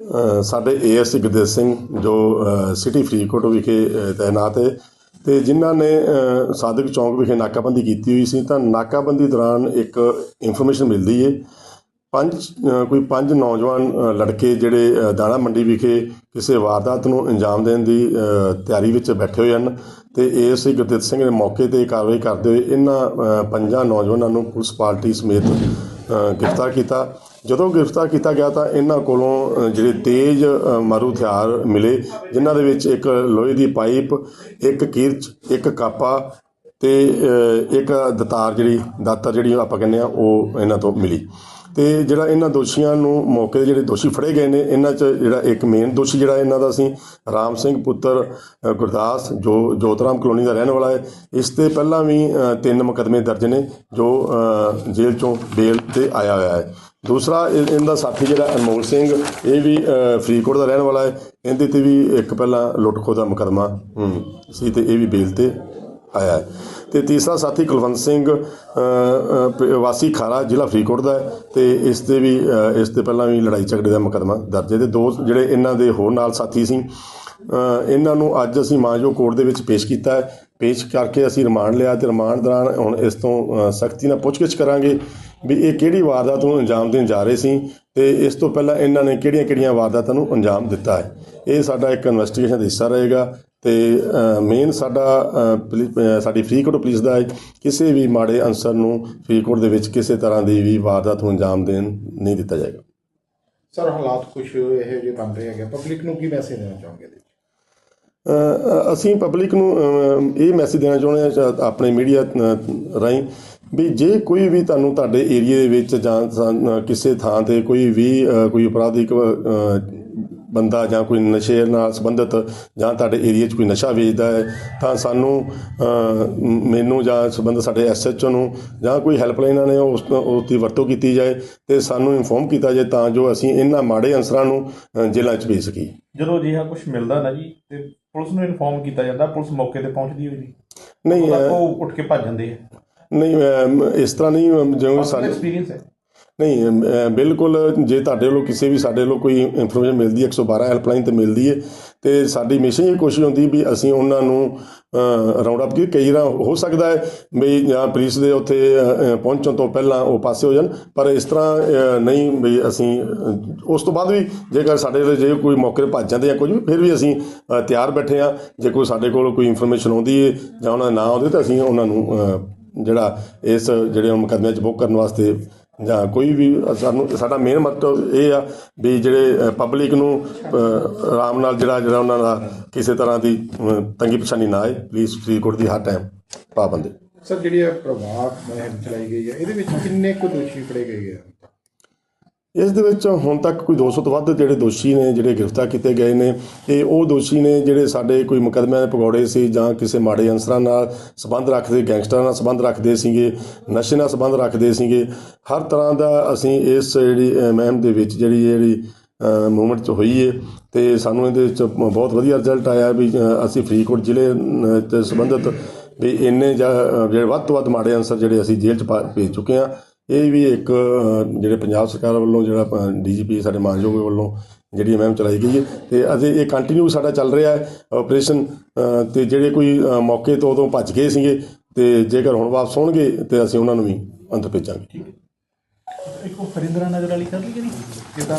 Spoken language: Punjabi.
ਅ, ਸਾਡੇ ਏਐਸਸੀ ਗੁਰਦੇਵ ਸਿੰਘ ਜੋ ਸਿਟੀ ਫਰੀਦਕੋਟ ਵਿਖੇ ਤਾਇਨਾਤ ਤੈਨਾਤ ਹੈ ਤੇ ਜਿਨ੍ਹਾਂ ਨੇ ਅ, ਸਾਦਿਕ ਚੌਂਕ ਵਿਖੇ ਨਾਕਾਬੰਦੀ ਕੀਤੀ ਹੋਈ ਸੀ ਤਾਂ ਨਾਕਾਬੰਦੀ ਦੌਰਾਨ ਇੱਕ ਇਨਫੋਰਮੇਸ਼ਨ ਮਿਲਦੀ ਹੈ। ਪੰਜ ਕੋਈ ਪੰਜ ਨੌਜਵਾਨ ਲੜਕੇ ਜਿਹੜੇ ਦਾਣਾ ਮੰਡੀ ਵਿਖੇ ਕਿਸੇ ਵਾਰਦਾਤ ਨੂੰ ਅੰਜਾਮ ਦੇਣ ਦੀ ਤਿਆਰੀ ਵਿੱਚ ਬੈਠੇ ਹੋਏ ਹਨ ਤੇ ਏਐਸਸੀ ਗੁਰਦੇਵ ਸਿੰਘ ਨੇ ਮੌਕੇ ਤੇ ਕਾਰਵਾਈ ਕਰਦੇ ਹੋਏ ਇਹਨਾਂ ਪੰਜਾਂ ਨੌਜਵਾਨਾਂ ਨੂੰ ਪੁਲਿਸ ਪਾਰਟੀ ਸਮੇਤ ਗ੍ਰਿਫਤਾਰ ਕੀਤਾ। ਜਦੋਂ ਗ੍ਰਿਫਤਾਰ ਕੀਤਾ ਗਿਆ ਤਾਂ ਇਹਨਾਂ ਕੋਲੋਂ ਜਿਹੜੇ ਤੇਜ਼ ਮਾਰੂ ਹਥਿਆਰ ਮਿਲੇ, ਜਿਨ੍ਹਾਂ ਦੇ ਵਿੱਚ ਇੱਕ ਲੋਹੇ ਦੀ ਪਾਈਪ, ਇੱਕ ਕਿਰਚ, ਇੱਕ ਕਾਪਾ ਤੇ ਇੱਕ ਦਤਾਰ ਜਿਹੜੀ, ਦਾਤਰ ਜਿਹੜੀ ਆਪਾਂ ਕਹਿੰਦੇ ਆ ਉਹ ਇਹਨਾਂ ਤੋਂ ਮਿਲੀ। ਤੇ ਜਿਹੜਾ ਇਹਨਾਂ ਦੋਸ਼ੀਆਂ ਨੂੰ ਮੌਕੇ ਦੇ ਜਿਹੜੇ ਦੋਸ਼ੀ ਫੜੇ ਗਏ ਨੇ, ਇਹਨਾਂ 'ਚ ਜਿਹੜਾ ਇੱਕ ਮੇਨ ਦੋਸ਼ੀ ਜਿਹੜਾ ਇਹਨਾਂ ਦਾ ਸੀ, ਰਾਮ ਸਿੰਘ ਪੁੱਤਰ ਗੁਰਦਾਸ, ਜੋ ਜੋਤਰਾਮ ਕਲੋਨੀ ਦਾ ਰਹਿਣ ਵਾਲਾ ਹੈ। ਇਸ ਤੇ ਪਹਿਲਾਂ ਵੀ ਤਿੰਨ ਮੁਕੱਦਮੇ ਦਰਜ ਨੇ, ਜੋ ਜੇਲ੍ਹ ਚੋਂ ਬੇਲ ਤੇ ਆਇਆ ਹੋਇਆ ਹੈ। ਦੂਸਰਾ, ਇਹ- ਇਹਦਾ ਸਾਥੀ ਜਿਹੜਾ ਅਨਮੋਲ ਸਿੰਘ, ਇਹ ਵੀ ਫਰੀਦਕੋਟ ਦਾ ਰਹਿਣ ਵਾਲਾ ਹੈ। ਇਹਦੇ ਤੇ ਵੀ ਇੱਕ ਪਹਿਲਾਂ ਲੁੱਟ ਖੋਹ ਦਾ ਮੁਕੱਦਮਾ ਸੀ ਤੇ ਇਹ ਵੀ ਬੇਲ ਤੇ ਆਇਆ ਹੈ। ਤੇ ਤੀਸਰਾ ਸਾਥੀ ਕੁਲਵੰਤ ਸਿੰਘ ਵਾਸੀ ਖਾਰਾ ਜ਼ਿਲ੍ਹਾ ਫਰੀਦਕੋਟ ਦਾ ਹੈ ਤੇ ਇਸ ਤੇ ਵੀ ਇਸ ਤੇ ਪਹਿਲਾਂ ਵੀ ਲੜਾਈ ਝਗੜੇ ਦਾ ਮੁਕੱਦਮਾ ਦਰਜ ਹੈ ਤੇ ਦੋ ਜਿਹੜੇ ਇਹਨਾਂ ਦੇ ਹੋਰ ਨਾਲ ਸਾਥੀ ਸੀ ਇਹਨਾਂ ਨੂੰ ਅੱਜ ਅਸੀਂ ਮਾਂਜੋ ਕੋਰਟ ਦੇ ਵਿੱਚ ਪੇਸ਼ ਕੀਤਾ ਹੈ। ਪੇਸ਼ ਕਰਕੇ ਅਸੀਂ ਰਿਮਾਂਡ ਲਿਆ ਤੇ ਰਿਮਾਂਡ ਦੌਰਾਨ ਹੁਣ ਇਸ ਤੋਂ ਸਖਤੀ ਨਾਲ ਪੁੱਛਗਿੱਛ ਕਰਾਂਗੇ ਵੀ ਇਹ ਕਿਹੜੀ ਵਾਰਦਾਤ ਨੂੰ ਅੰਜਾਮ ਦੇਣ ਜਾ ਰਹੇ ਸੀ ਤੇ ਇਸ ਤੋਂ ਪਹਿਲਾਂ ਇਹਨਾਂ ਨੇ ਕਿਹੜੀਆਂ-ਕਿਹੜੀਆਂ ਵਾਰਦਾਤਾਂ ਨੂੰ ਅੰਜਾਮ ਦਿੱਤਾ ਹੈ। ਇਹ ਸਾਡਾ ਇੱਕ ਇਨਵੈਸਟੀਗੇਸ਼ਨ ਦਾ ਹਿੱਸਾ ਰਹੇਗਾ। ਤੇ ਮੇਨ ਸਾਡਾ ਸਾਡੀ ਫਰੀਦਕੋਟ ਪੁਲਿਸ ਦਾ ਕਿਸੇ ਵੀ ਮਾੜੇ ਅਨਸਰ ਨੂੰ ਫਰੀਦਕੋਟ ਦੇ ਵਿੱਚ ਕਿਸੇ ਤਰ੍ਹਾਂ ਦੀ ਵੀ ਵਾਰਦਾਤ ਨੂੰ ਅੰਜਾਮ ਦੇਣ ਨਹੀਂ ਦਿੱਤਾ ਜਾਏਗਾ। ਸਰ ਹਾਲਾਤ ਕੁਝ ਇਹੋ ਜਿਹੇ ਬਣ ਰਹੇ ਹੈਗੇ ਪਬਲਿਕ ਨੂੰ ਕੀ ਮੈਸੇਜ ਦੇਣਾ ਚਾਹੋਗੇ ਅਸੀਂ ਪਬਲਿਕ ਨੂੰ ਇਹ ਮੈਸੇਜ ਦੇਣਾ ਚਾਹੁੰਦੇ ਹਾਂ ਆਪਣੇ ਮੀਡੀਆ ਰਾਹੀਂ ਵੀ ਜੇ ਕੋਈ ਵੀ ਤੁਹਾਨੂੰ ਤੁਹਾਡੇ ਏਰੀਆ ਦੇ ਵਿੱਚ ਜਾਂ ਕਿਸੇ ਥਾਂ ਤੇ ਕੋਈ ਵੀ ਕੋਈ ਅਪਰਾਧਿਕ ਬੰਦਾ ਜਾਂ ਕੋਈ ਨਸ਼ੇ ਨਾਲ ਸੰਬੰਧਿਤ ਜਾਂ ਤੁਹਾਡੇ ਏਰੀਆ 'ਚ ਕੋਈ ਨਸ਼ਾ ਵੇਚਦਾ ਹੈ ਤਾਂ ਸਾਨੂੰ ਮੈਨੂੰ ਜਾਂ ਸੰਬੰਧ ਸਾਡੇ ਐਸਐਚਓ ਨੂੰ ਜਾਂ ਕੋਈ ਹੈਲਪਲਾਈਨ ਨੇ ਉਸ ਉਸ ਦੀ ਵਰਤੋਂ ਕੀਤੀ ਜਾਏ ਤੇ ਸਾਨੂੰ ਇਨਫੋਰਮ ਕੀਤਾ ਜਾਏ ਤਾਂ ਜੋ ਅਸੀਂ ਇਹਨਾਂ ਮਾੜੇ ਅਨਸਰਾਂ ਨੂੰ ਜੇਲ੍ਹਾਂ 'ਚ ਭੇਜ ਸਕੀਏ। ਜਦੋਂ ਅਜਿਹਾ ਕੁਝ ਮਿਲਦਾ ਨਾ ਜੀ ਤੇ ਪੁਲਿਸ ਨੂੰ ਇਨਫੋਰਮ ਕੀਤਾ ਜਾਂਦਾ ਪੁਲਿਸ ਮੌਕੇ ਤੇ ਪਹੁੰਚਦੀ ਹੋਈ ਜੀ ਨਹੀਂ ਉਹ ਉੱਠ ਕੇ ਭੱਜ ਜਾਂਦੇ ਆ। ਨਹੀਂ ਇਸ ਤਰ੍ਹਾਂ ਨਹੀਂ ਜਿਵੇਂ ਸਾਡੇ ਐਕਸਪੀਰੀਅੰਸ ਹੈ। ਨਹੀਂ ਬਿਲਕੁਲ, ਜੇ ਤੁਹਾਡੇ ਵੱਲੋਂ ਕਿਸੇ ਵੀ ਸਾਡੇ ਵੱਲੋਂ ਕੋਈ ਇਨਫੋਰਮੇਸ਼ਨ ਮਿਲਦੀ ਹੈ 112 ਹੈਲਪਲਾਈਨ ਤੇ ਮਿਲਦੀ ਹੈ, ਤੇ ਸਾਡੀ ਮਿਸ਼ਨ ਇਹ ਕੋਸ਼ਿਸ਼ ਹੁੰਦੀ ਵੀ ਅਸੀਂ ਉਹਨਾਂ ਨੂੰ ਰਾਉਂਡ ਅਪ ਕੀ ਕਈ ਵਾਰ ਹੋ ਸਕਦਾ ਹੈ ਵੀ ਜਾਂ ਪੁਲਿਸ ਦੇ ਉੱਥੇ ਪਹੁੰਚਣ ਤੋਂ ਪਹਿਲਾਂ ਉਹ ਪਾਸੇ ਹੋ ਜਾਣ, ਪਰ ਇਸ ਤਰ੍ਹਾਂ ਨਹੀਂ ਵੀ ਅਸੀਂ ਉਸ ਤੋਂ ਬਾਅਦ ਵੀ ਜੇਕਰ ਸਾਡੇ ਲਈ ਜੇ ਕੋਈ ਮੌਕੇ ਭੱਜ ਜਾਂਦੇ ਜਾਂ ਕੁਝ ਵੀ, ਫਿਰ ਵੀ ਅਸੀਂ ਤਿਆਰ ਬੈਠੇ ਆ ਜੇ ਕੋਈ ਸਾਡੇ ਕੋਲ ਕੋਈ ਇਨਫੋਰਮੇਸ਼ਨ ਆਉਂਦੀ ਹੈ ਜਾਂ ਉਹਨਾਂ ਦਾ ਨਾਂ ਆਉਂਦੇ ਤਾਂ ਅਸੀਂ ਉਹਨਾਂ ਨੂੰ ਜਿਹੜਾ ਇਸ, ਜਿਹੜੇ ਮੁਕੱਦਮੇ 'ਚ ਬੁੱਕ ਕਰਨ ਵਾਸਤੇ ਜਾਂ ਕੋਈ ਵੀ ਸਾਨੂੰ, ਸਾਡਾ ਮੇਨ ਮਤਲਬ ਇਹ ਆ ਵੀ ਜਿਹੜੇ ਪਬਲਿਕ ਨੂੰ ਆਰਾਮ ਨਾਲ ਜਿਹੜਾ ਜਿਹੜਾ ਉਹਨਾਂ ਦਾ ਕਿਸੇ ਤਰ੍ਹਾਂ ਦੀ ਤੰਗੀ ਪਰੇਸ਼ਾਨੀ ਨਾ ਆਏ ਪਲੀਜ਼ ਫਰੀਦਕੋਟ ਦੀ ਹਰ ਟਾਈਮ ਪਾਬੰਦੀ ਸਰ, ਜਿਹੜੀ ਇਹ ਪ੍ਰਭਾਵ ਮੁਹਿੰਮ ਚਲਾਈ ਗਈ ਹੈ, ਇਹਦੇ ਵਿੱਚ ਕਿੰਨੇ ਕੁ ਦੋਸ਼ੀ ਫੜੇ ਗਏ ਆ? ਇਸ ਦੇ ਵਿੱਚ ਹੁਣ ਤੱਕ ਕੋਈ 200 ਤੋਂ ਵੱਧ ਜਿਹੜੇ ਦੋਸ਼ੀ ਨੇ ਜਿਹੜੇ ਗ੍ਰਿਫਤਾਰ ਕੀਤੇ ਗਏ ਨੇ ਇਹ ਉਹ ਦੋਸ਼ੀ ਨੇ ਜਿਹੜੇ ਸਾਡੇ ਕੋਈ ਮੁਕੱਦਮਿਆਂ ਦੇ ਪਕੌੜੇ ਸੀ ਜਾਂ ਕਿਸੇ ਮਾੜੇ ਅਨਸਰਾਂ ਨਾਲ ਸੰਬੰਧ ਰੱਖਦੇ ਗੈਂਗਸਟਰਾਂ ਨਾਲ ਸੰਬੰਧ ਰੱਖਦੇ ਸੀਗੇ ਨਸ਼ੇ ਨਾਲ ਸੰਬੰਧ ਰੱਖਦੇ ਸੀਗੇ ਹਰ ਤਰ੍ਹਾਂ ਦਾ ਅਸੀਂ ਇਸ ਜਿਹੜੀ ਮਹਿਮ ਦੇ ਵਿੱਚ ਜਿਹੜੀ ਜਿਹੜੀ ਮੂਵਮੈਂਟ ਚ ਹੋਈ ਹੈ ਤੇ ਸਾਨੂੰ ਇਹਦੇ ਵਿੱਚ ਬਹੁਤ ਵਧੀਆ ਰਿਜ਼ਲਟ ਆਇਆ ਵੀ ਅਸੀਂ ਫਰੀਦਕੋਟ ਜ਼ਿਲ੍ਹੇ ਅ, ਤੇ ਸੰਬੰਧਿਤ ਵੀ ਇੰਨੇ ਜਿਹੜੇ ਵੱਧ ਤੋਂ ਵੱਧ ਮਾੜੇ ਅਨਸਰ ਜਿਹੜੇ ਅਸੀਂ ਜੇਲ੍ਹ ਚ ਪਾ- ਭੇਜ ਚੁੱਕੇ ਹਾਂ ਇਹ ਵੀ ਇੱਕ ਜਿਹੜੇ ਪੰਜਾਬ ਸਰਕਾਰ ਵੱਲੋਂ ਜਿਹੜਾ ਡੀਜੀਪੀ ਸਾਡੇ ਮਾਨਯੋਗ ਵੱਲੋਂ ਜਿਹੜੀ ਮੁਹਿੰਮ ਚਲਾਈ ਗਈ ਹੈ ਤੇ ਅਜੇ ਇਹ ਕੰਟੀਨਿਊ ਸਾਡਾ ਚੱਲ ਰਿਹਾ ਹੈ ਆਪਰੇਸ਼ਨ ਤੇ ਜਿਹੜੇ ਕੋਈ ਮੌਕੇ ਤੋਂ ਉਦੋਂ ਭੱਜ ਗਏ ਸੀਗੇ ਤੇ ਜੇਕਰ ਹੁਣ ਵਾਪਸ ਹੋਣਗੇ ਤੇ ਅਸੀਂ ਉਹਨਾਂ ਨੂੰ ਵੀ ਅੰਦਰ ਭੇਜਾਂਗੇ। ਇੱਕ ਉਹ ਫਰਿੰਦਰਾ ਨਗਰ ਵਾਲੀ ਕਰ ਲਈ ਕਿ ਨਹੀਂ? ਕਿਦਾਂ